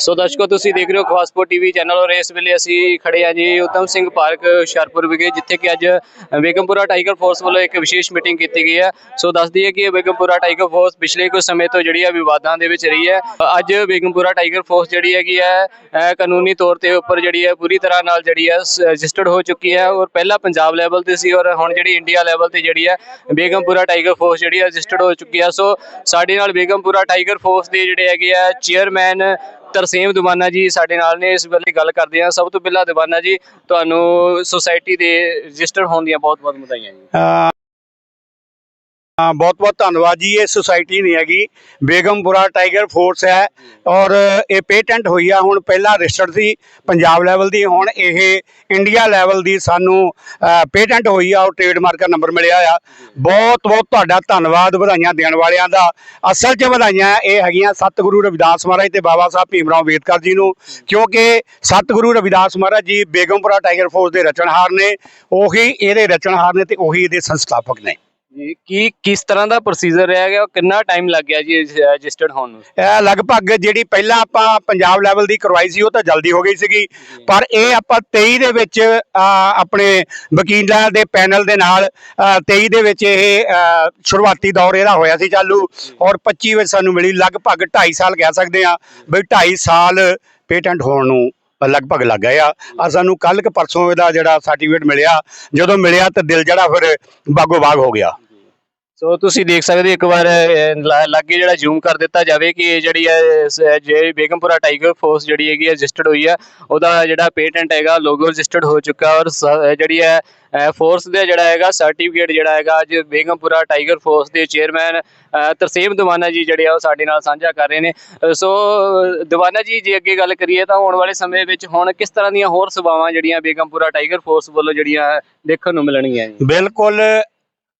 ਸੋ ਦਰਸ਼ਕੋ, ਤੁਸੀਂ ਦੇਖ ਰਹੇ ਹੋ ਖਵਾਸਪੁਰ ਟੀਵੀ ਚੈਨਲ ਔਰ ਇਸ ਵੇਲੇ ਅਸੀਂ ਖੜੇ ਆ ਜੀ ਉਤਮ ਸਿੰਘ ਪਾਰਕ ਹੁਸ਼ਿਆਰਪੁਰ ਵਿਖੇ, ਜਿੱਥੇ ਕਿ ਅੱਜ ਬੇਗਮਪੁਰਾ ਟਾਈਗਰ ਫੋਰਸ ਵੱਲੋਂ ਇੱਕ ਵਿਸ਼ੇਸ਼ ਮੀਟਿੰਗ ਕੀਤੀ ਗਈ ਹੈ। ਸੋ ਦੱਸ ਦਈਏ ਕਿ ਬੇਗਮਪੁਰਾ ਟਾਈਗਰ ਫੋਰਸ ਪਿਛਲੇ ਕੁਝ ਸਮੇਂ ਤੋਂ ਜਿਹੜੀ ਹੈ ਵਿਵਾਦਾਂ ਦੇ ਵਿੱਚ ਰਹੀ ਹੈ। ਅੱਜ ਬੇਗਮਪੁਰਾ ਟਾਈਗਰ ਫੋਰਸ ਜਿਹੜੀ ਹੈਗੀ ਹੈ ਕਾਨੂੰਨੀ ਤੌਰ ਤੇ ਉੱਪਰ ਜਿਹੜੀ ਹੈ ਪੂਰੀ ਤਰ੍ਹਾਂ ਨਾਲ ਜਿਹੜੀ ਹੈ ਰਜਿਸਟਰਡ ਹੋ ਚੁੱਕੀ ਹੈ ਔਰ ਪਹਿਲਾਂ ਪੰਜਾਬ ਲੈਵਲ ਤੇ ਸੀ ਔਰ ਹੁਣ ਜਿਹੜੀ ਇੰਡੀਆ ਲੈਵਲ ਤੇ ਜਿਹੜੀ ਹੈ ਬੇਗਮਪੁਰਾ ਟਾਈਗਰ ਫੋਰਸ ਜਿਹੜੀ ਹੈ ਰਜਿਸਟਰਡ ਹੋ ਚੁੱਕੀ ਹੈ। ਸੋ ਸਾਡੇ ਨਾਲ ਬੇਗਮਪੁਰਾ ਟਾਈਗਰ ਫੋਰਸ ਦੇ ਜਿਹੜੇ ਹੈਗੇ ਆ, ਚੇਅਰਮੈਨ ਤਰਸੇਮ ਦੁਮਾਨਾ ਜੀ ਸਾਡੇ ਨਾਲ ਨੇ, ਇਸ ਵੇਲੇ ਗੱਲ ਕਰਦੇ ਆ ਸਭ ਤੋਂ ਪਹਿਲਾਂ ਦੁਮਾਨਾ ਜੀ, ਤੁਹਾਨੂੰ ਸੁਸਾਇਟੀ ਦੇ ਰਜਿਸਟਰ ਹੋਣ ਦੀਆਂ ਬਹੁਤ ਬਹੁਤ ਵਧਾਈਆਂ ਜੀ। ਬਹੁਤ ਬਹੁਤ ਧੰਨਵਾਦ ਜੀ, ਇਹ ਸੁਸਾਇਟੀ ਨਹੀਂ ਹੈਗੀ। ਬੇਗਮਪੁਰਾ ਟਾਈਗਰ ਫੋਰਸ ਹੈ ਔਰ ਇਹ ਪੇਟੈਂਟ ਹੋਈ ਆ, ਹੁਣ ਪਹਿਲਾਂ ਰਜਿਸਟਰਡ ਸੀ, ਪੰਜਾਬ ਲੈਵਲ ਦੀ, ਹੁਣ ਇਹ ਇੰਡੀਆ ਲੈਵਲ ਦੀ ਸਾਨੂੰ ਪੇਟੈਂਟ ਹੋਈ ਆ ਔਰ ਟ੍ਰੇਡਮਾਰਕ ਨੰਬਰ ਮਿਲਿਆ ਆ। ਬਹੁਤ ਬਹੁਤ ਤੁਹਾਡਾ ਧੰਨਵਾਦ, ਵਧਾਈਆਂ ਦੇਣ ਵਾਲਿਆਂ ਦਾ। ਅਸਲ 'ਚ ਵਧਾਈਆਂ ਇਹ ਹੈਗੀਆਂ ਸਤਿਗੁਰੂ ਰਵਿਦਾਸ ਮਹਾਰਾਜ ਤੇ ਬਾਬਾ ਸਾਹਿਬ ਭੀਮ ਰਾਓ ਅੰਬੇਦਕਰ ਜੀ ਨੂੰ, ਕਿਉਂਕਿ ਸਤਿਗੁਰੂ ਰਵਿਦਾਸ ਮਹਾਰਾਜ ਜੀ ਬੇਗਮਪੁਰਾ ਟਾਈਗਰ ਫੋਰਸ ਦੇ ਰਚਨਹਾਰ ਨੇ, ਉਹੀ ਇਹਦੇ ਰਚਨਹਾਰ ਨੇ ਤੇ ਉਹੀ ਇਹਦੇ ਸੰਸਥਾਪਕ ਨੇ। ਜੀ ਕੀ ਕਿਸ ਤਰ੍ਹਾਂ ਦਾ ਪ੍ਰੋਸੀਜਰ ਰਿਹਾ ਗਿਆ ਕਿੰਨਾ ਟਾਈਮ ਲੱਗ ਗਿਆ ਜੀ ਰਜਿਸਟਰਡ ਹੋਣ ਨੂੰ? ਇਹ ਲਗਭਗ ਜਿਹੜੀ ਪਹਿਲਾਂ ਆਪਾਂ ਪੰਜਾਬ ਲੈਵਲ ਦੀ ਕਰਵਾਈ ਸੀ ਉਹ ਤਾਂ ਜਲਦੀ ਹੋ ਗਈ ਸੀਗੀ। ਪਰ ਇਹ ਆਪਾਂ 23 ਦੇ ਵਿੱਚ ਆਪਣੇ ਵਕੀਲਾਂ ਦੇ ਪੈਨਲ ਦੇ ਨਾਲ ਅ, 23 ਦੇ ਵਿੱਚ ਇਹ ਸ਼ੁਰੂਆਤੀ ਦੌਰ ਇਹਦਾ ਹੋਇਆ ਸੀ ਚਾਲੂ। ਔਰ 25 ਵਿੱਚ ਸਾਨੂੰ ਮਿਲੀ ਲਗਭਗ 2.5 ਸਾਲ ਕਹਿ ਸਕਦੇ ਆ ਬਈ 2.5 ਸਾਲ ਪੇਟੈਂਟ ਹੋਣ ਨੂੰ ਲਗਭਗ ਲੱਗ ਗਏ ਆ ਆ ਸਾਨੂੰ ਕੱਲ ਕਿ ਪਰਸੋਂ ਇਹਦਾ ਜਿਹੜਾ ਸਰਟੀਫਿਕੇਟ ਮਿਲਿਆ। ਜਦੋਂ ਮਿਲਿਆ ਤਾਂ ਦਿਲ ਜਿਹੜਾ ਫਿਰ ਬਾਗੋ ਬਾਗ ਹੋ ਗਿਆ। ਸੋ ਤੁਸੀਂ ਦੇਖ ਸਕਦੇ ਹੋ ਇੱਕ ਵਾਰ ਲਾ- ਲਾਗੇ ਜਿਹੜਾ ਜ਼ੂਮ ਕਰ ਦਿੱਤਾ ਜਾਵੇ ਕਿ ਇਹ ਜਿਹੜੀ ਹੈ ਜੇ ਬੇਗਮਪੁਰਾ ਟਾਈਗਰ ਫੋਰਸ ਜਿਹੜੀ ਹੈਗੀ ਹੈ ਰਜਿਸਟਰਡ ਹੋਈ ਹੈ। ਉਹਦਾ ਜਿਹੜਾ ਪੇਟੈਂਟ ਹੈਗਾ ਲੋਗੋ ਰਜਿਸਟਰਡ ਹੋ ਚੁੱਕਾ ਔਰ ਸ- ਜਿਹੜੀ ਹੈ ਫੋਰਸ ਦਾ ਜਿਹੜਾ ਹੈਗਾ ਸਰਟੀਫਿਕੇਟ ਜਿਹੜਾ ਹੈਗਾ, ਅੱਜ ਬੇਗਮਪੁਰਾ ਟਾਈਗਰ ਫੋਰਸ ਦੇ ਚੇਅਰਮੈਨ ਤਰਸੇਮ ਦਵਾਨਾ ਜੀ ਜਿਹੜੇ ਆ ਉਹ ਸਾਡੇ ਨਾਲ ਸਾਂਝਾ ਕਰ ਰਹੇ ਨੇ। ਸੋ ਦਵਾਨਾ ਜੀ, ਜੇ ਅੱਗੇ ਗੱਲ ਕਰੀਏ ਤਾਂ ਆਉਣ ਵਾਲੇ ਸਮੇਂ ਵਿੱਚ ਹੁਣ ਕਿਸ ਤਰ੍ਹਾਂ ਦੀਆਂ ਹੋਰ ਸੇਵਾਵਾਂ ਜਿਹੜੀਆਂ ਬੇਗਮਪੁਰਾ ਟਾਈਗਰ ਫੋਰਸ ਵੱਲੋਂ ਜਿਹੜੀਆਂ ਦੇਖਣ ਨੂੰ ਮਿਲਣਗੀਆਂ ਬਿਲਕੁਲ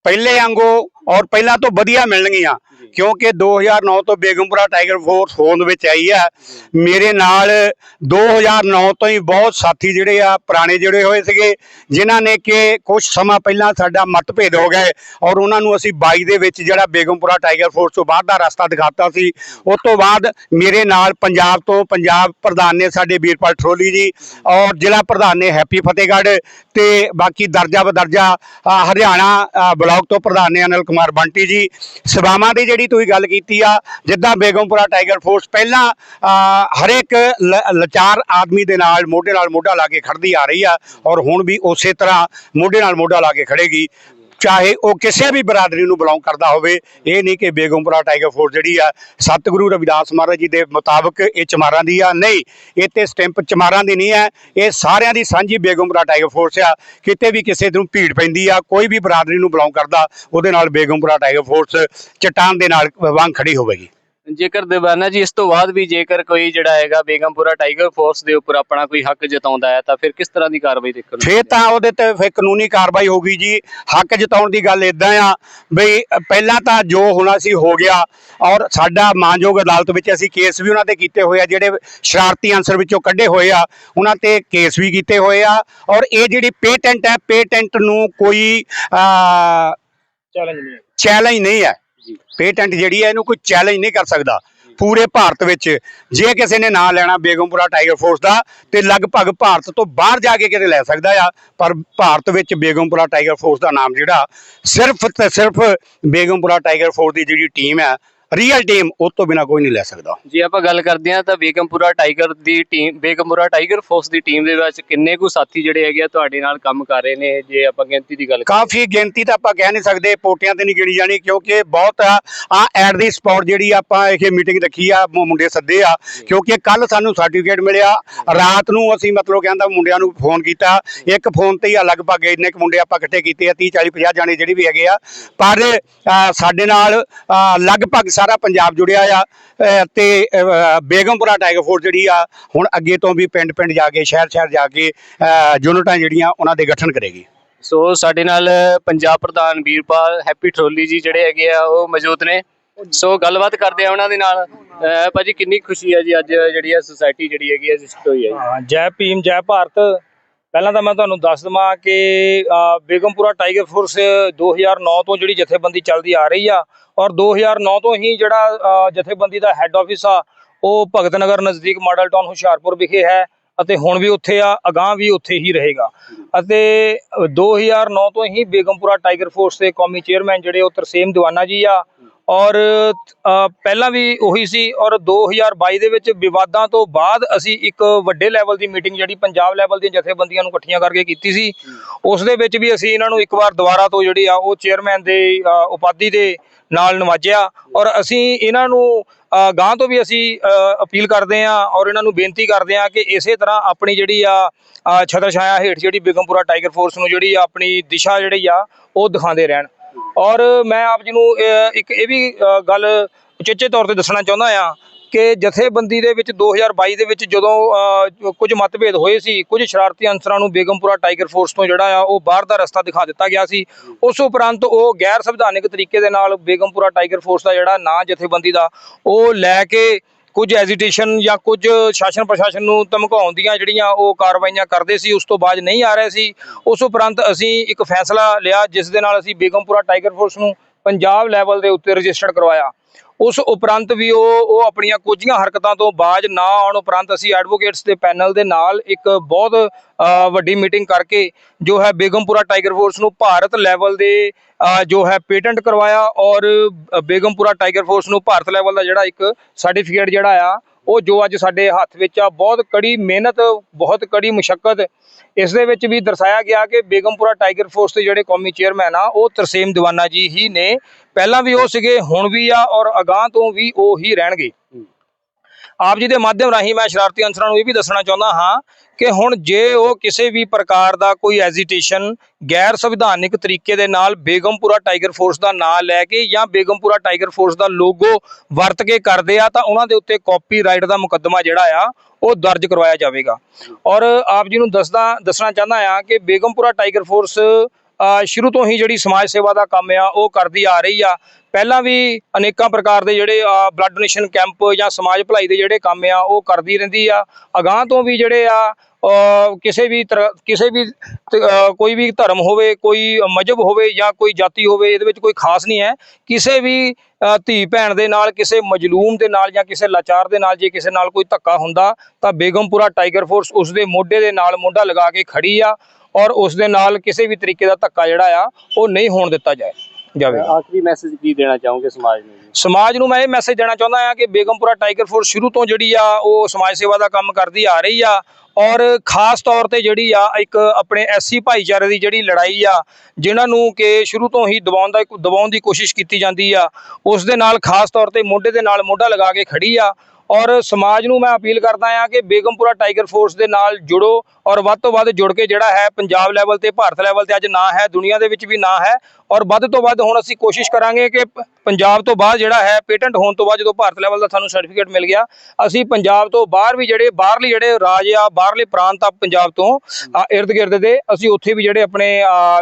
ਪਹਿਲੇ ਵਾਂਗੂ ਔਰ ਪਹਿਲਾਂ ਤੋਂ ਵਧੀਆ ਮਿਲਣਗੀਆਂ। ਕਿਉਂਕਿ 2009 ਤੋਂ ਬੇਗਮਪੁਰਾ ਟਾਈਗਰ ਫੋਰਸ ਹੋਂਦ ਵਿੱਚ ਆਈ ਆ। ਮੇਰੇ ਨਾਲ 2009 ਤੋਂ ਹੀ ਬਹੁਤ ਸਾਥੀ ਜਿਹੜੇ ਆ ਪੁਰਾਣੇ ਜਿਹੜੇ ਹੋਏ ਸੀਗੇ ਜਿਨ੍ਹਾਂ ਨੇ ਕਿ ਕੁਝ ਸਮਾਂ ਪਹਿਲਾਂ ਸਾਡਾ ਮਤਭੇਦ ਹੋ ਗਏ ਔਰ ਉਹਨਾਂ ਨੂੰ ਅਸੀਂ 22 ਦੇ ਵਿੱਚ ਜਿਹੜਾ ਬੇਗਮਪੁਰਾ ਟਾਈਗਰ ਫੋਰਸ ਤੋਂ ਬਾਹਰ ਦਾ ਰਸਤਾ ਦਿਖਾਤਾ ਸੀ। ਉਸ ਤੋਂ ਬਾਅਦ ਮੇਰੇ ਨਾਲ ਪੰਜਾਬ ਤੋਂ ਪੰਜਾਬ ਪ੍ਰਧਾਨ ਨੇ ਸਾਡੇ ਵੀਰਪਾਲ ਠਰੋਲੀ ਜੀ ਔਰ ਜ਼ਿਲ੍ਹਾ ਪ੍ਰਧਾਨ ਨੇ ਹੈਪੀ ਫਤਿਹਗੜ੍ਹ ਤੇ ਬਾਕੀ ਦਰਜਾ ਬਦਰਜਾ ਹਰਿਆਣਾ ਅ, ਬਲਾਕ ਤੋਂ ਪ੍ਰਧਾਨ ਨੇ ਅਨਿਲ ਕੁਮਾਰ ਬੰਟੀ ਜੀ। ਸਭਾਵਾਂ ਦੀ ਜਿਹੜੀ ਤੁਸੀਂ ਗੱਲ ਕੀਤੀ ਆ ਜਿੱਦਾਂ ਬੇਗਮਪੁਰਾ ਟਾਈਗਰ ਫੋਰਸ ਪਹਿਲਾਂ ਅ, ਹਰੇਕ ਲ- ਲਾਚਾਰ ਆਦਮੀ ਦੇ ਨਾਲ ਮੋਢੇ ਨਾਲ ਮੋਢਾ ਲਾ ਕੇ ਖੜਦੀ ਆ ਰਹੀ ਆ ਔਰ ਹੁਣ ਵੀ ਉਸੇ ਤਰ੍ਹਾਂ ਮੋਢੇ ਨਾਲ ਮੋਢਾ ਲਾ ਕੇ ਖੜੇਗੀ। ਚਾਹੇ ਉਹ ਕਿਸੇ ਵੀ ਬਰਾਦਰੀ ਨੂੰ ਬਿਲੋਂਗ ਕਰਦਾ ਹੋਵੇ, ਇਹ ਨਹੀਂ ਕਿ ਬੇਗਮਪੁਰਾ ਟਾਈਗਰ ਫੋਰਸ ਜਿਹੜੀ ਆ, ਸਤਿਗੁਰੂ ਰਵਿਦਾਸ ਮਹਾਰਾਜ ਜੀ ਦੇ ਮੁਤਾਬਕ ਇਹ ਚਮਾਰਾਂ ਦੀ ਆ, ਨਹੀਂ, ਇਹ ਤੇ ਸਟੈਂਪ ਚਮਾਰਾਂ ਦੀ ਨਹੀਂ ਹੈ ਇਹ ਸਾਰਿਆਂ ਦੀ ਸਾਂਝੀ ਬੇਗਮਪੁਰਾ ਟਾਈਗਰ ਫੋਰਸ ਆ, ਕਿਤੇ ਵੀ ਕਿਸੇ ਨੂੰ ਭੀੜ ਪੈਂਦੀ ਆ, ਕੋਈ ਵੀ ਬਰਾਦਰੀ ਨੂੰ ਬਿਲੋਂਗ ਕਰਦਾ, ਉਹਦੇ ਨਾਲ ਬੇਗਮਪੁਰਾ ਟਾਈਗਰ ਫੋਰਸ, ਚਟਾਨ ਦੇ ਨਾਲ ਵਾਂਗ ਖੜੀ ਹੋਵੇਗੀ। ਜੇਕਰ ਦੀਵਾਨਾ ਜੀ ਇਸ ਤੋਂ ਬਾਅਦ ਵੀ ਜੇਕਰ ਕੋਈ ਜਿਹੜਾ ਹੈਗਾ ਬੇਗਮਪੁਰਾ ਟਾਈਗਰ ਫੋਰਸ ਦੇ ਉੱਪਰ ਆਪਣਾ ਕੋਈ ਹੱਕ ਜਤਾਉਂਦਾ ਹੈ ਤਾਂ ਫਿਰ ਕਿਸ ਤਰ੍ਹਾਂ ਦੀ ਕਾਰਵਾਈ ਦੇਖਣ ਨੂੰ ਫੇਰ ਤਾਂ ਉਹਦੇ ਤੇ ਫਿਰ ਕਾਨੂੰਨੀ ਕਾਰਵਾਈ ਹੋਗੀ ਜੀ। ਹੱਕ ਜਤਾਉਣ ਦੀ ਗੱਲ ਇਦਾਂ ਆ ਬਈ ਪਹਿਲਾਂ ਤਾਂ ਜੋ ਹੋਣਾ ਸੀ ਹੋ ਗਿਆ ਔਰ ਸਾਡਾ ਮਾਨਯੋਗ ਅਦਾਲਤ ਵਿੱਚ ਅਸੀਂ ਕੇਸ ਵੀ ਉਹਨਾਂ ਤੇ ਕੀਤੇ ਹੋਏ ਆ ਜਿਹੜੇ ਸ਼ਰਾਰਤੀ ਅਨਸਰ ਵਿੱਚੋਂ ਕੱਢੇ ਹੋਏ ਆ ਉਹਨਾਂ ਤੇ ਕੇਸ ਵੀ ਕੀਤੇ ਹੋਏ ਆ ਔਰ ਇਹ ਜਿਹੜੀ ਪੇਟੈਂਟ ਹੈ ਪੇਟੈਂਟ ਨੂੰ ਕੋਈ ਚੈਲੰਜ ਨਹੀਂ ਚੈਲੰਜ ਨਹੀਂ ਹੈ। ਪੇਟੈਂਟ ਜਿਹੜੀ ਹੈ ਇਹਨੂੰ ਕੋਈ ਚੈਲੰਜ ਨਹੀਂ ਕਰ ਸਕਦਾ। ਪੂਰੇ ਭਾਰਤ ਵਿੱਚ ਜੇ ਕਿਸੇ ਨੇ ਨਾਂ ਲੈਣਾ ਬੇਗਮਪੁਰਾ ਟਾਈਗਰ ਫੋਰਸ ਦਾ ਤੇ ਲਗਭਗ ਭਾਰਤ ਤੋਂ ਬਾਹਰ ਜਾ ਕੇ ਕਿਤੇ ਲੈ ਸਕਦਾ ਆ। ਪਰ ਭਾਰਤ ਵਿੱਚ ਬੇਗਮਪੁਰਾ ਟਾਈਗਰ ਫੋਰਸ ਦਾ ਨਾਮ ਜਿਹੜਾ ਸਿਰਫ ਤੇ ਸਿਰਫ ਬੇਗਮਪੁਰਾ ਟਾਈਗਰ ਫੋਰਸ ਦੀ ਜਿਹੜੀ ਟੀਮ ਹੈ ਰੀਅਲ ਟੀਮ ਉਹ ਤੋਂ ਬਿਨਾ ਕੋਈ ਨਹੀਂ ਲੈ ਸਕਦਾ। ਜੇ ਆਪਾਂ ਗੱਲ ਕਰਦੇ ਹਾਂ ਤਾਂ ਬੇਗਮਪੁਰਾ ਟਾਈਗਰ ਦੀ ਟੀਮ ਬੇਗਮਪੁਰਾ ਟਾਈਗਰ ਫੋਰਸ ਦੀ ਟੀਮ ਦੇ ਵਿੱਚ ਕਿੰਨੇ ਕੁ ਸਾਥੀ ਜਿਹੜੇ ਹੈਗੇ ਆ ਤੁਹਾਡੇ ਨਾਲ ਕੰਮ ਕਰ ਰਹੇ ਨੇ ਜੇ ਆਪਾਂ ਗਿਣਤੀ ਦੀ ਗੱਲ ਕਾਫੀ ਗਿਣਤੀ ਤਾਂ ਆਪਾਂ ਕਹਿ ਨਹੀਂ ਸਕਦੇ ਪੋਟਿਆਂ ਤੇ ਨਹੀਂ ਗਿਣੀ ਜਾਣੀ ਕਿਉਂਕਿ ਬਹੁਤ ਆ ਆ ਐਟ ਦੀ ਸਪੌਟ ਜਿਹੜੀ ਆਪਾਂ ਇਹ ਮੀਟਿੰਗ ਰੱਖੀ ਆ ਮੁੰਡੇ ਸੱਦੇ ਆ ਕਿਉਂਕਿ ਕੱਲ ਸਾਨੂੰ ਸਰਟੀਫਿਕੇਟ ਮਿਲਿਆ ਰਾਤ ਨੂੰ ਅਸੀਂ ਮਤਲਬ ਕਹਿੰਦਾ ਮੁੰਡਿਆਂ ਨੂੰ ਫੋਨ ਕੀਤਾ ਇੱਕ ਫੋਨ ਤੇ ਹੀ ਆ ਲਗਭਗ ਇੰਨੇ ਕੁ ਮੁੰਡੇ ਆਪਾਂ ਇਕੱਠੇ ਕੀਤੇ ਆ 30 40 50 ਜਾਣੇ ਜਿਹੜੇ ਵੀ ਹੈਗੇ ਆ ਪਰ ਸਾਡੇ ਨਾਲ ਲਗਭਗ ਸਾਰਾ ਪੰਜਾਬ ਜੁੜਿਆ ਆ ਤੇ ਬੇਗਮਪੁਰਾ ਟਾਈਗਰ ਫੋਰਸ ਜਿਹੜੀ ਆ ਹੁਣ ਅੱਗੇ ਤੋਂ ਵੀ ਪਿੰਡ ਪਿੰਡ ਜਾ ਕੇ ਸ਼ਹਿਰ ਸ਼ਹਿਰ ਜਾ ਕੇ ਯੂਨਿਟਾਂ ਜਿਹੜੀਆਂ ਉਹਨਾਂ ਦੇ ਗਠਨ ਕਰੇਗੀ। ਸੋ ਸਾਡੇ ਨਾਲ ਪੰਜਾਬ ਪ੍ਰਧਾਨ ਵੀਰਪਾਲ ਹੈਪੀ ਠਰੋਲੀ ਜੀ ਜਿਹੜੇ ਹੈਗੇ ਆ ਉਹ ਮੌਜੂਦ ਨੇ। ਸੋ ਗੱਲਬਾਤ ਕਰਦੇ ਆ ਉਹਨਾਂ ਦੇ ਨਾਲ। ਭਾਜੀ ਕਿੰਨੀ ਖੁਸ਼ੀ ਹੈ ਜੀ ਅੱਜ ਜਿਹੜੀ ਹੈ ਸੁਸਾਇਟੀ ਜਿਹੜੀ ਹੈਗੀ ਹੈ ਰਜਿਸਟਰ ਹੋਈ। ਹਾਂ ਜੈ ਭੀਮ ਜੈ ਭਾਰਤ। ਪਹਿਲਾਂ ਤਾਂ ਮੈਂ ਤੁਹਾਨੂੰ ਦੱਸ ਦਵਾਂ ਕਿ ਬੇਗਮਪੁਰਾ ਟਾਈਗਰ ਫੋਰਸ 2009 ਤੋਂ ਜਿਹੜੀ ਜਥੇਬੰਦੀ ਚੱਲਦੀ ਆ ਰਹੀ ਆ ਔਰ 2009 ਤੋਂ ਹੀ ਜਿਹੜਾ ਜਥੇਬੰਦੀ ਦਾ ਹੈੱਡ ਆਫਿਸ ਆ ਉਹ ਭਗਤ ਨਗਰ ਨਜ਼ਦੀਕ ਮਾਡਲ ਟਾਊਨ ਹੁਸ਼ਿਆਰਪੁਰ ਵਿਖੇ ਹੈ ਅਤੇ ਹੁਣ ਵੀ ਉੱਥੇ ਆ ਅਗਾਹ ਵੀ ਉੱਥੇ ਹੀ ਰਹੇਗਾ। ਅਤੇ ਅ, 2009 ਤੋਂ ਹੀ ਬੇਗਮਪੁਰਾ ਟਾਈਗਰ ਫੋਰਸ ਦੇ ਕੌਮੀ ਚੇਅਰਮੈਨ ਜਿਹੜੇ ਉਹ ਤਰਸੇਮ ਦੀਵਾਨਾ ਜੀ ਆ ਔਰ ਪਹਿਲਾਂ ਵੀ ਉਹੀ ਸੀ ਔਰ 2022 ਦੇ ਵਿੱਚ ਵਿਵਾਦਾਂ ਤੋਂ ਬਾਅਦ ਅਸੀਂ ਇੱਕ ਵੱਡੇ ਲੈਵਲ ਦੀ ਮੀਟਿੰਗ ਜਿਹੜੀ ਪੰਜਾਬ ਲੈਵਲ ਦੀਆਂ ਜਥੇਬੰਦੀਆਂ ਨੂੰ ਇਕੱਠੀਆਂ ਕਰਕੇ ਕੀਤੀ ਸੀ। ਉਸ ਦੇ ਵਿੱਚ ਵੀ ਅਸੀਂ ਇਹਨਾਂ ਨੂੰ ਇੱਕ ਵਾਰ ਦੁਬਾਰਾ ਤੋਂ ਜਿਹੜੀ ਆ ਉਹ ਚੇਅਰਮੈਨ ਦੇ ਉਪਾਧੀ ਦੇ ਨਾਲ ਨਵਾਜਿਆ ਔਰ ਅਸੀਂ ਇਹਨਾਂ ਨੂੰ ਅ, ਗਾਂਹ ਤੋਂ ਵੀ ਅਸੀਂ ਅਪੀਲ ਕਰਦੇ ਹਾਂ ਔਰ ਇਹਨਾਂ ਨੂੰ ਬੇਨਤੀ ਕਰਦੇ ਹਾਂ ਕਿ ਇਸੇ ਤਰ੍ਹਾਂ ਆਪਣੀ ਜਿਹੜੀ ਆ ਅ, ਛਤਰ ਛਾਇਆ ਹੇਠ ਜਿਹੜੀ ਬੇਗਮਪੁਰਾ ਟਾਈਗਰ ਫੋਰਸ ਨੂੰ ਜਿਹੜੀ ਆ ਆਪਣੀ ਦਿਸ਼ਾ ਜਿਹੜੀ ਆ ਉਹ ਦਿਖਾਉਂਦੇ ਰਹਿਣ। ਔਰ ਮੈਂ ਆਪ ਜੀ ਨੂੰ ਇੱਕ ਇਹ ਵੀ ਗੱਲ ਉਚੇਚੇ ਤੌਰ ਤੇ ਦੱਸਣਾ ਚਾਹੁੰਦਾ ਆ ਕਿ ਜਥੇਬੰਦੀ ਦੇ ਵਿੱਚ 2022 ਦੇ ਵਿੱਚ ਜਦੋਂ ਕੁਝ ਮਤਭੇਦ ਹੋਏ ਸੀ, ਕੁਝ ਸ਼ਰਾਰਤੀ ਅਨਸਰਾਂ ਨੂੰ ਬੇਗਮਪੁਰਾ ਟਾਈਗਰ ਫੋਰਸ ਤੋਂ ਜਿਹੜਾ ਆ, ਉਹ ਬਾਹਰ ਦਾ ਰਸਤਾ ਦਿਖਾ ਦਿੱਤਾ ਗਿਆ ਸੀ। ਉਸ ਉਪਰੰਤ ਉਹ ਗੈਰ ਸੰਵਿਧਾਨਿਕ ਤਰੀਕੇ ਦੇ ਨਾਲ ਬੇਗਮਪੁਰਾ ਟਾਈਗਰ ਫੋਰਸ ਦਾ ਜਿਹੜਾ ਨਾਂ ਜਥੇਬੰਦੀ ਦਾ, ਉਹ ਲੈ ਕੇ ਕੁਝ ਐਜੀਟੇਸ਼ਨ ਜਾਂ ਕੁਝ ਸ਼ਾਸਨ ਪ੍ਰਸ਼ਾਸਨ ਨੂੰ ਧਮਕਾਉਣ ਦੀਆਂ ਜਿਹੜੀਆਂ ਉਹ ਕਾਰਵਾਈਆਂ ਕਰਦੇ ਸੀ, ਉਸ ਤੋਂ ਬਾਅਦ ਨਹੀਂ ਆ ਰਹੇ ਸੀ। ਉਸ ਉਪਰੰਤ ਅਸੀਂ ਇੱਕ ਫੈਸਲਾ ਲਿਆ, ਜਿਸ ਦੇ ਨਾਲ ਅਸੀਂ ਬੇਗਮਪੁਰਾ ਟਾਈਗਰ ਫੋਰਸ ਨੂੰ ਪੰਜਾਬ ਲੈਵਲ ਦੇ ਉੱਤੇ ਰਜਿਸਟਰਡ ਕਰਵਾਇਆ। ਉਸ ਉਪਰੰਤ ਵੀ ਉਹ ਉਹ ਆਪਣੀਆਂ ਕੁਝੀਆਂ ਹਰਕਤਾਂ ਤੋਂ ਬਾਜ ਨਾ ਆਉਣ ਉਪਰੰਤ ਅਸੀਂ ਐਡਵੋਕੇਟਸ ਦੇ ਪੈਨਲ ਦੇ ਨਾਲ ਇੱਕ ਬਹੁਤ ਵੱਡੀ ਮੀਟਿੰਗ ਕਰਕੇ ਜੋ ਹੈ ਬੇਗਮਪੁਰਾ ਟਾਈਗਰ ਫੋਰਸ ਨੂੰ ਭਾਰਤ ਲੈਵਲ ਦੇ ਜੋ ਹੈ ਪੇਟੈਂਟ ਕਰਵਾਇਆ ਔਰ ਬੇਗਮਪੁਰਾ ਟਾਈਗਰ ਫੋਰਸ ਨੂੰ ਭਾਰਤ ਲੈਵਲ ਦਾ ਜਿਹੜਾ ਇੱਕ ਸਰਟੀਫਿਕੇਟ ਜਿਹੜਾ ਆ ਉਹ ਜੋ ਅੱਜ ਸਾਡੇ ਹੱਥ ਵਿੱਚ ਆ, ਬਹੁਤ ਕੜੀ ਮਿਹਨਤ, ਬਹੁਤ ਕੜੀ ਮੁਸ਼ਕਲ ਇਸ ਦੇ ਵਿੱਚ ਵੀ ਦਰਸਾਇਆ ਗਿਆ ਕਿ ਬੇਗਮਪੁਰਾ ਟਾਈਗਰ ਫੋਰਸ ਦੇ ਜਿਹੜੇ ਕੌਮੀ ਚੇਅਰਮੈਨ ਆ, ਉਹ ਤਰਸੇਮ ਦੀਵਾਨਾ ਜੀ ਹੀ ਨੇ। ਪਹਿਲਾਂ ਵੀ ਉਹ ਸੀਗੇ, ਹੁਣ ਵੀ ਆ ਔਰ ਅਗਾਹ ਤੋਂ ਵੀ ਉਹ ਹੀ ਰਹਿਣਗੇ। ਆਪ ਜੀ ਦੇ ਮਾਧਿਅਮ ਰਾਹੀਂ ਮੈਂ ਸ਼ਰਾਰਤੀ ਅਨਸਰਾਂ ਨੂੰ ਇਹ ਵੀ ਦੱਸਣਾ ਚਾਹੁੰਦਾ ਹਾਂ ਕਿ ਹੁਣ ਜੇ ਉਹ ਕਿਸੇ ਵੀ ਪ੍ਰਕਾਰ ਦਾ ਕੋਈ ਐਜੀਟੇਸ਼ਨ ਗੈਰ ਸੰਵਿਧਾਨਿਕ ਤਰੀਕੇ ਦੇ ਨਾਲ ਬੇਗਮਪੁਰਾ ਟਾਈਗਰ ਫੋਰਸ ਦਾ ਨਾਮ ਲੈ ਕੇ ਜਾਂ ਬੇਗਮਪੁਰਾ ਟਾਈਗਰ ਫੋਰਸ ਦਾ ਲੋਗੋ ਵਰਤ ਕੇ ਕਰਦੇ ਆ ਤਾਂ ਉਹਨਾਂ ਦੇ ਉੱਤੇ ਕਾਪੀਰਾਈਟ ਦਾ ਮੁਕੱਦਮਾ ਜਿਹੜਾ ਆ, ਉਹ ਦਰਜ ਕਰਵਾਇਆ ਜਾਵੇਗਾ। ਔਰ ਆਪ ਜੀ ਨੂੰ ਦੱਸਦਾ, ਦੱਸਣਾ ਚਾਹੁੰਦਾ ਆ ਕਿ ਬੇਗਮਪੁਰਾ ਟਾਈਗਰ ਫੋਰਸ ਸ਼ੁਰੂ ਤੋਂ ਹੀ ਜਿਹੜੀ ਸਮਾਜ ਸੇਵਾ ਦਾ ਕੰਮ ਆ, ਉਹ ਕਰਦੀ ਆ ਰਹੀ ਆ। ਪਹਿਲਾਂ ਵੀ ਅਨੇਕਾਂ ਪ੍ਰਕਾਰ ਦੇ ਜਿਹੜੇ ਬਲੱਡ ਡੋਨੇਸ਼ਨ ਕੈਂਪ ਜਾਂ ਸਮਾਜ ਭਲਾਈ ਦੇ ਜਿਹੜੇ ਕੰਮ ਆ, ਉਹ ਕਰਦੀ ਰਹਿੰਦੀ ਆ। ਅਗਾਹ ਤੋਂ ਵੀ ਜਿਹੜੇ ਆ ਕਿਸੇ ਵੀ ਤਰ੍ਹਾਂ ਕਿਸੇ ਵੀ ਕੋਈ ਵੀ ਧਰਮ ਹੋਵੇ, ਕੋਈ ਮਜਹਬ ਹੋਵੇ ਜਾਂ ਕੋਈ ਜਾਤੀ ਹੋਵੇ, ਇਹਦੇ ਵਿੱਚ ਕੋਈ ਖਾਸ ਨਹੀਂ ਹੈ। ਕਿਸੇ ਵੀ ਧੀ ਭੈਣ ਦੇ ਨਾਲ, ਕਿਸੇ ਮਜਲੂਮ ਦੇ ਨਾਲ ਜਾਂ ਕਿਸੇ ਲਾਚਾਰ ਦੇ ਨਾਲ ਜੇ ਕਿਸੇ ਨਾਲ ਕੋਈ ਧੱਕਾ ਹੁੰਦਾ, ਤਾਂ ਬੇਗਮਪੁਰਾ ਟਾਈਗਰ ਫੋਰਸ ਉਸ ਦੇ ਮੋਢੇ ਦੇ ਨਾਲ ਮੋਢਾ ਲਗਾ ਕੇ ਖੜੀ ਆ ਔਰ ਉਸ ਦੇ ਨਾਲ ਕਿਸੇ ਵੀ ਤਰੀਕੇ ਦਾ ਧੱਕਾ ਜਿਹੜਾ ਆ, ਉਹ ਨਹੀਂ ਹੋਣ ਦਿੱਤਾ ਜਾਏ। ਜਾਵੇਗਾ। ਆਖਰੀ ਮੈਸੇਜ ਕੀ ਦੇਣਾ ਚਾਹੋਗੇ ਸਮਾਜ ਨੂੰ ਸਮਾਜ ਨੂੰ ਮੈਂ ਇਹ ਮੈਸੇਜ ਦੇਣਾ ਚਾਹੁੰਦਾ ਹਾਂ ਕਿ ਬੇਗਮਪੁਰਾ ਟਾਈਗਰ ਫੋਰਸ ਸ਼ੁਰੂ ਤੋਂ ਜਿਹੜੀ ਆ ਉਹ ਸਮਾਜ ਸੇਵਾ ਦਾ ਕੰਮ ਕਰਦੀ ਆ ਰਹੀ ਆ ਔਰ ਖਾਸ ਤੌਰ ਤੇ ਜਿਹੜੀ ਆ ਇੱਕ ਆਪਣੇ ਐਸਸੀ ਭਾਈਚਾਰੇ ਦੀ ਜਿਹੜੀ ਲੜਾਈ ਆ ਜਿਨ੍ਹਾਂ ਨੂੰ ਕਿ ਸ਼ੁਰੂ ਤੋਂ ਹੀ ਦਬਾਉਣ ਦਾ ਦਬਾਉਣ ਦੀ ਕੋਸ਼ਿਸ਼ ਕੀਤੀ ਜਾਂਦੀ ਆ ਉਸ ਦੇ ਨਾਲ ਖਾਸ ਤੌਰ ਤੇ ਮੋਢੇ ਦੇ ਨਾਲ ਮੋਢਾ ਲਗਾ ਕੇ ਖੜੀ ਆ ਔਰ ਸਮਾਜ ਨੂੰ ਮੈਂ ਅਪੀਲ ਕਰਦਾ ਆ ਕਿ ਬੇਗਮਪੁਰਾ ਟਾਈਗਰ ਫੋਰਸ ਦੇ ਨਾਲ ਜੁੜੋ ਔਰ ਵੱਧ ਤੋਂ ਵੱਧ ਜੁੜ ਕੇ ਜਿਹੜਾ ਹੈ ਪੰਜਾਬ ਲੈਵਲ ਤੇ ਭਾਰਤ ਲੈਵਲ ਤੇ ਅੱਜ ਨਾਂ ਹੈ ਦੁਨੀਆ ਦੇ ਵਿੱਚ ਵੀ ਨਾਂ ਹੈ ਔਰ ਵੱਧ ਤੋਂ ਵੱਧ ਹੁਣ ਅਸੀਂ ਕੋਸ਼ਿਸ਼ ਕਰਾਂਗੇ ਕਿ ਪੰਜਾਬ ਤੋਂ ਬਾਅਦ ਜਿਹੜਾ ਹੈ ਪੇਟੈਂਟ ਹੋਣ ਤੋਂ ਬਾਅਦ ਜਦੋਂ ਭਾਰਤ ਲੈਵਲ ਦਾ ਸਾਨੂੰ ਸਰਟੀਫਿਕੇਟ ਮਿਲ ਗਿਆ ਅਸੀਂ ਪੰਜਾਬ ਤੋਂ ਬਾਹਰ ਵੀ ਜਿਹੜੇ ਬਾਹਰਲੇ ਜਿਹੜੇ ਰਾਜ ਆ ਬਾਹਰਲੇ ਪ੍ਰਾਂਤ ਆ ਪੰਜਾਬ ਤੋਂ ਇਰਦ ਗਿਰਦ ਦੇ ਅਸੀਂ ਉੱਥੇ ਵੀ ਜਿਹੜੇ ਆਪਣੇ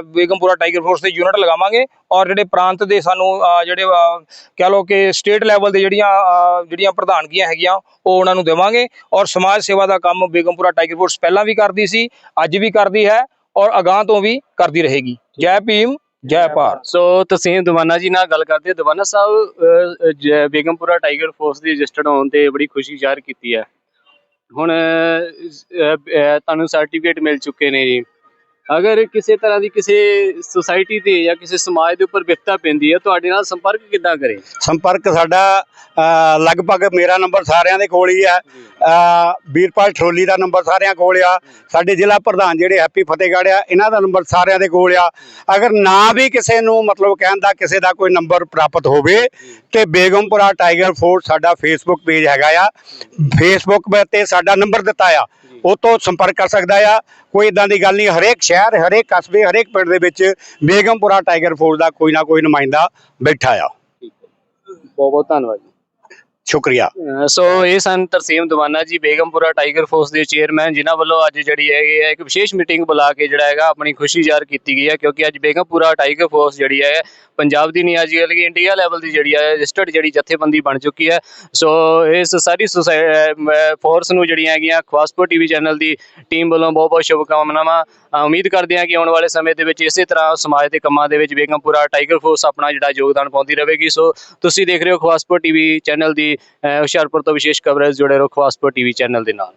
ਬੇਗਮਪੁਰਾ ਟਾਈਗਰ ਫੋਰਸ ਦੇ ਯੂਨਿਟ ਲਗਾਵਾਂਗੇ ਔਰ ਜਿਹੜੇ ਪ੍ਰਾਂਤ ਦੇ ਸਾਨੂੰ ਜਿਹੜੇ ਆ, ਕਹਿ ਲਓ ਕਿ ਸਟੇਟ ਲੈਵਲ ਦੇ ਜਿਹੜੀਆਂ ਜਿਹੜੀਆਂ ਪ੍ਰਧਾਨਗੀਆਂ ਹੈਗੀਆਂ ਉਹ ਉਹਨਾਂ ਨੂੰ ਦੇਵਾਂਗੇ ਔਰ ਸਮਾਜ ਸੇਵਾ ਦਾ ਕੰਮ ਬੇਗਮਪੁਰਾ ਟਾਈਗਰ ਫੋਰਸ ਪਹਿਲਾਂ ਵੀ ਕਰਦੀ ਸੀ ਅੱਜ ਵੀ ਕਰਦੀ ਹੈ ਔਰ ਅਗਾਹ ਤੋਂ ਵੀ ਕਰਦੀ ਰਹੇਗੀ। ਜੈ ਭੀਮ ਜੈ ਭਾਰਤ। ਸੋ ਤਸੀਮ ਦਵਾਨਾ ਜੀ ਨਾਲ ਗੱਲ ਕਰਦੇ ਹਾਂ। ਦਵਾਨਾ ਸਾਹਿਬ ਜ- ਬੇਗਮਪੁਰਾ ਟਾਈਗਰ ਫੋਰਸ ਦੀ ਰਜਿਸਟਰਡ ਹੋਣ ਤੇ ਬੜੀ ਖੁਸ਼ੀ ਜ਼ਾਹਰ ਕੀਤੀ ਹੈ। ਹੁਣ ਤੁਹਾਨੂੰ ਸਰਟੀਫਿਕੇਟ ਮਿਲ ਚੁੱਕੇ ਨੇ ਜੀ। ਅਗਰ ਕਿਸੇ ਤਰ੍ਹਾਂ ਦੀ ਕਿਸੇ ਸੁਸਾਇਟੀ ਤੇ ਜਾਂ ਕਿਸੇ ਸਮਾਜ ਦੇ ਉੱਪਰ ਵਿਪਤਾ ਪੈਂਦੀ ਹੈ ਤੁਹਾਡੇ ਨਾਲ ਸੰਪਰਕ ਕਿੱਦਾਂ ਕਰੇ? ਸੰਪਰਕ ਸਾਡਾ ਲਗਭਗ ਮੇਰਾ ਨੰਬਰ ਸਾਰਿਆਂ ਦੇ ਕੋਲ ਹੀ ਹੈ। ਵੀਰਪਾਲ ਠਰੋਲੀ ਦਾ ਨੰਬਰ ਸਾਰਿਆਂ ਕੋਲ ਆ। ਸਾਡੇ ਜ਼ਿਲ੍ਹਾ ਪ੍ਰਧਾਨ ਜਿਹੜੇ ਹੈਪੀ ਫਤਿਹਗੜ੍ਹ ਆ ਇਹਨਾਂ ਦਾ ਨੰਬਰ ਸਾਰਿਆਂ ਦੇ ਕੋਲ ਆ। ਅਗਰ ਨਾ ਵੀ ਕਿਸੇ ਨੂੰ ਮਤਲਬ ਕਹਿਣ ਦਾ ਕਿਸੇ ਦਾ ਕੋਈ ਨੰਬਰ ਪ੍ਰਾਪਤ ਹੋਵੇ ਤੇ ਬੇਗਮਪੁਰਾ ਟਾਈਗਰ ਫੋਰਸ ਸਾਡਾ ਫੇਸਬੁੱਕ ਪੇਜ ਹੈਗਾ ਆ। ਫੇਸਬੁੱਕ ਤੇ ਸਾਡਾ ਨੰਬਰ ਦਿੱਤਾ ਆ। ਉਹ ਤੋਂ ਸੰਪਰਕ ਕਰ ਸਕਦਾ ਆ। ਕੋਈ ਇਦਾਂ ਦੀ ਗੱਲ ਨਹੀਂ, ਹਰੇਕ ਸ਼ਹਿਰ, ਹਰੇਕ ਕਸਬੇ, ਹਰੇਕ ਪਿੰਡ ਦੇ ਵਿੱਚ ਬੇਗਮਪੁਰਾ ਟਾਈਗਰ ਫੋਰਸ ਦਾ ਕੋਈ ਨਾ ਕੋਈ ਨੁਮਾਇੰਦਾ ਬੈਠਾ ਆ। ਬਹੁਤ ਬਹੁਤ ਧੰਨਵਾਦ ਜੀ। ਸ਼ੁਕਰੀਆ। ਸੋ ਇਹ ਸਨ ਤਰਸੀਮ ਦਵਾਨਾ ਜੀ, ਬੇਗਮਪੁਰਾ ਟਾਈਗਰ ਫੋਰਸ ਦੇ ਚੇਅਰਮੈਨ, ਜਿਨ੍ਹਾਂ ਵੱਲੋਂ ਅੱਜ ਜਿਹੜੀ ਹੈਗੀ ਹੈ ਇੱਕ ਵਿਸ਼ੇਸ਼ ਮੀਟਿੰਗ ਬੁਲਾ ਕੇ ਜਿਹੜਾ ਹੈਗਾ ਆਪਣੀ ਖੁਸ਼ੀ ਜ਼ਾਹਰ ਕੀਤੀ ਗਈ ਹੈ, ਕਿਉਂਕਿ ਅੱਜ ਬੇਗਮਪੁਰਾ ਟਾਈਗਰ ਫੋਰਸ ਜਿਹੜੀ ਹੈ, ਪੰਜਾਬ ਦੀ ਨਹੀਂ ਅੱਜ ਕੱਲ੍ਹ ਬਲਕਿ ਇੰਡੀਆ ਲੈਵਲ ਦੀ ਜਿਹੜੀ ਹੈ, ਰਜਿਸਟਰਡ ਜਿਹੜੀ ਜਥੇਬੰਦੀ ਬਣ ਚੁੱਕੀ ਹੈ। ਸੋ ਇਸ ਸਾਰੀ ਫੋਰਸ ਨੂੰ ਜਿਹੜੀਆਂ ਹੈਗੀਆਂ, ਖਵਾਸਪੁਰ ਟੀਵੀ ਚੈਨਲ ਦੀ ਟੀਮ ਵੱਲੋਂ ਬਹੁਤ ਬਹੁਤ ਸ਼ੁਭਕਾਮਨਾਵਾਂ। ਉਮੀਦ ਕਰਦੇ ਹਾਂ ਕਿ ਆਉਣ ਵਾਲੇ ਸਮੇਂ ਦੇ ਵਿੱਚ ਇਸੇ ਤਰ੍ਹਾਂ ਸਮਾਜ ਦੇ ਕੰਮਾਂ ਦੇ ਵਿੱਚ ਬੇਗਮਪੁਰਾ ਟਾਈਗਰ ਫੋਰਸ ਆਪਣਾ ਜਿਹੜਾ ਯੋਗਦਾਨ ਪਾਉਂਦੀ ਰਹੇਗੀ। ਸੋ ਤੁਸੀਂ ਦੇਖ ਰਹੇ ਹੋ ਖਵਾਸਪੁਰ ਟੀਵੀ ਚੈਨਲ ਦੀ ਹੁਸ਼ਿਆਰਪੁਰ ਤੋਂ ਵਿਸ਼ੇਸ਼ ਕਵਰੇਜ ਜੁੜੇ ਰਹੋ ਖਵਾਸਪੁਰ ਟੀਵੀ ਚੈਨਲ ਦੇ ਨਾਲ।